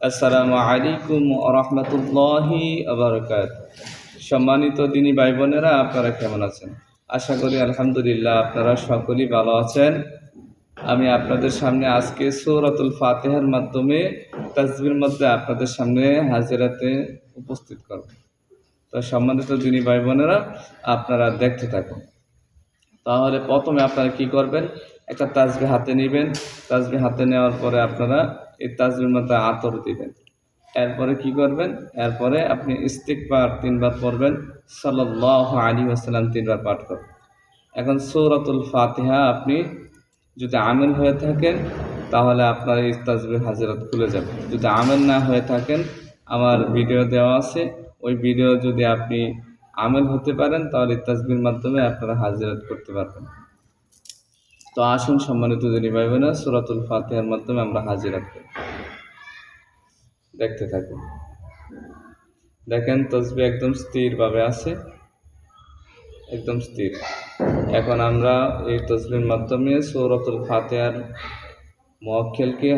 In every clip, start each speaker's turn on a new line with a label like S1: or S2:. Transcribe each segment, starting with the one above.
S1: আসসালামু আলাইকুম রহমতুল্লাহি আবরকাত সম্মানিত দিনী ভাই বোনেরা আপনারা কেমন আছেন? আশা করি আলহামদুলিল্লাহ আপনারা সকলেই ভালো আছেন। আমি আপনাদের সামনে আজকে সৌরাতুল ফাতেহার মাধ্যমে তাজবির মধ্যে আপনাদের সামনে হাজিরাতে উপস্থিত করব। তো সম্মানিত দিনী ভাই বোনেরা আপনারা দেখতে থাকুন। তাহলে প্রথমে আপনারা কি করবেন? একটা তাজবি হাতে নেবেন। তাজবি হাতে নেওয়ার পরে আপনারা এই তাজবির মধ্যে আতর দিবেন। এরপরে কি করবেন? এরপরে আপনি ইস্তিকবার তিনবার পড়বেন। সাল্লাহ আলী আসসালাম তিনবার পাঠ করবেন। এখন সৌরাতুল ফাতিহা আপনি যদি আমের হয়ে থাকেন, তাহলে আপনার এই তাজবির হাজিরাত খুলে যাবে। যদি আমের না হয়ে থাকেন, আমার ভিডিও দেওয়া আছে। ওই ভিডিও যদি আপনি আমেল হতে পারেন, তাহলে তাজবির মাধ্যমে আপনারা হাজিরাত করতে পারবেন। তো আসুন সম্মানিত দিনী ভাই বোনেরা সুরাতুল ফাতিহার মাধ্যমে আমরা হাজিরাত করি দেখতে থাকুন দেখেন তসবি একদম স্থিরভাবে আছে একদম স্থির এখন আমরা এই তসবির মাধ্যমে সৌরতুল ফাতেহার মক্কেলকে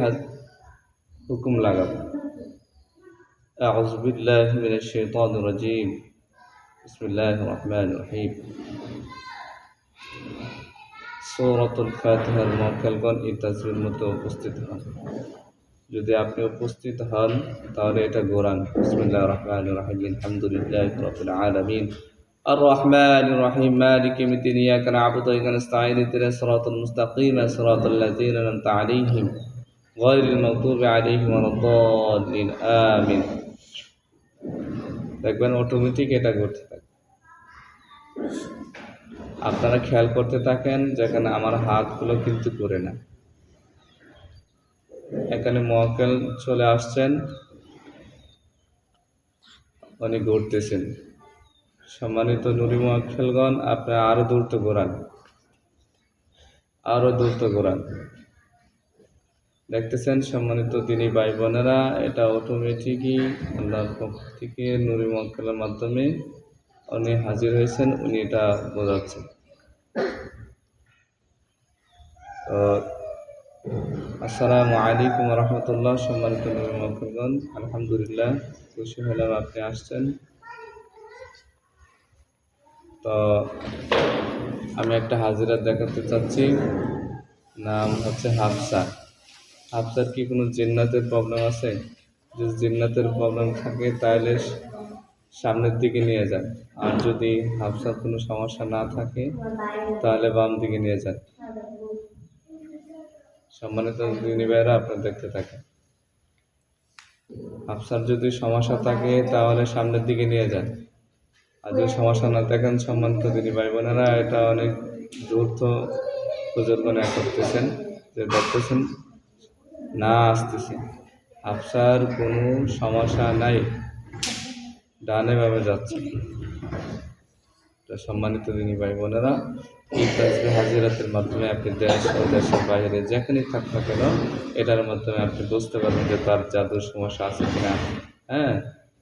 S1: হুকুম লাগাবো أعوذ بالله من الشيطان الرجيم بسم الله الرحمن الرحيم সৌরতুল ফাতিহার মক্কেলগণ এই তাজবির মধ্যে উপস্থিত হন যদি আপনি উপস্থিত হন তাহলে এটা গোরান বিসমিল্লাহ রহমান রহিম আলহামদুলিল্লাহ রবিল আলমিন الرحمن الرحيم مالك يوم الدين إياك نعبد وإياك نستعين اهدنا الصراط المستقيم صراط الذين أنعمت عليهم غير المغضوب عليهم ولا الضالين آمين দেখবেন অটোমেটিক এটা ঘটতে থাকে আপনারা খেয়াল করতে থাকেন যেখানে আমার হাতগুলো কিন্তু করে না। এখানে মহাকেল চলে আসছেন। উনি ঘুরতেছেন। সম্মানিত নুরি মহাকেলগণ, আপনি আরও দ্রুত ঘোরান। আরও দ্রুত ঘোরান। দেখতেছেন সম্মানিত তিনি ভাই বোনেরা এটা অটোমেটিকই আল্লাহর পক্ষ থেকে নুরি মহাকেলের মাধ্যমে উনি হাজির হয়েছেন, উনি এটা বোঝাচ্ছেন। আসসালামু আলাইকুম রহমতুল্লাহ, সম্মানিত আলহামদুলিল্লাহ, খুশি হলাম আপনি আসছেন। তো, আমি একটা হাজিরা দেখাতে চাচ্ছি, নাম হচ্ছে হাফসা। হাফসার কি কোনো জিন্নাতের প্রবলেম আছে? যদি জিন্নাতের প্রবলেম থাকে, তাহলে সামনের দিকে নিয়ে যান। আর যদি হাফসার কোনো সমস্যা না থাকে, তাহলে বাম দিকে নিয়ে যান। সম্মানিত দিনী ভাইরা আপনার দেখতে থাকেন। হাফসার যদি সমস্যা থাকে, তাহলে সামনের দিকে নিয়ে যান। আর যদি সমস্যা না দেখেন, সম্মানিত দিনী ভাই বোনেরা, এটা অনেক দ্রুত বুজুর্গনে করতেছেন, যে দেখতেছেন, না আসতেছে। হাফসার কোনো সমস্যা নাই। ডানে ভাবে যাচ্ছে। সম্মানিত দিনী ভাই বোনেরা এই তাজবে হাজিরাতের মাধ্যমে আপনি দেশ ও দেশের বাইরে যেখানেই থাক না কেন, এটার মাধ্যমে আপনি বুঝতে পারবেন যে তার জাদুর সমস্যা আছে কিনা হ্যাঁ?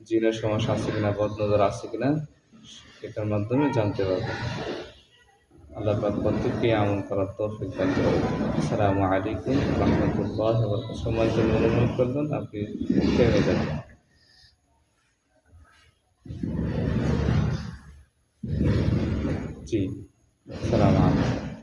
S1: জিনের সমস্যা আছে কিনা, বদনজর আছে কিনা, এটার মাধ্যমে জানতে পারবেন। আল্লাহ পাক প্রত্যেককে আমল করার তৌফিক দান করুন। আসসালামু আলাইকুম রহমতুল্লাহ জন্য অনুরোধ করবেন, আপনি থেমে যাবেন। جی 的吗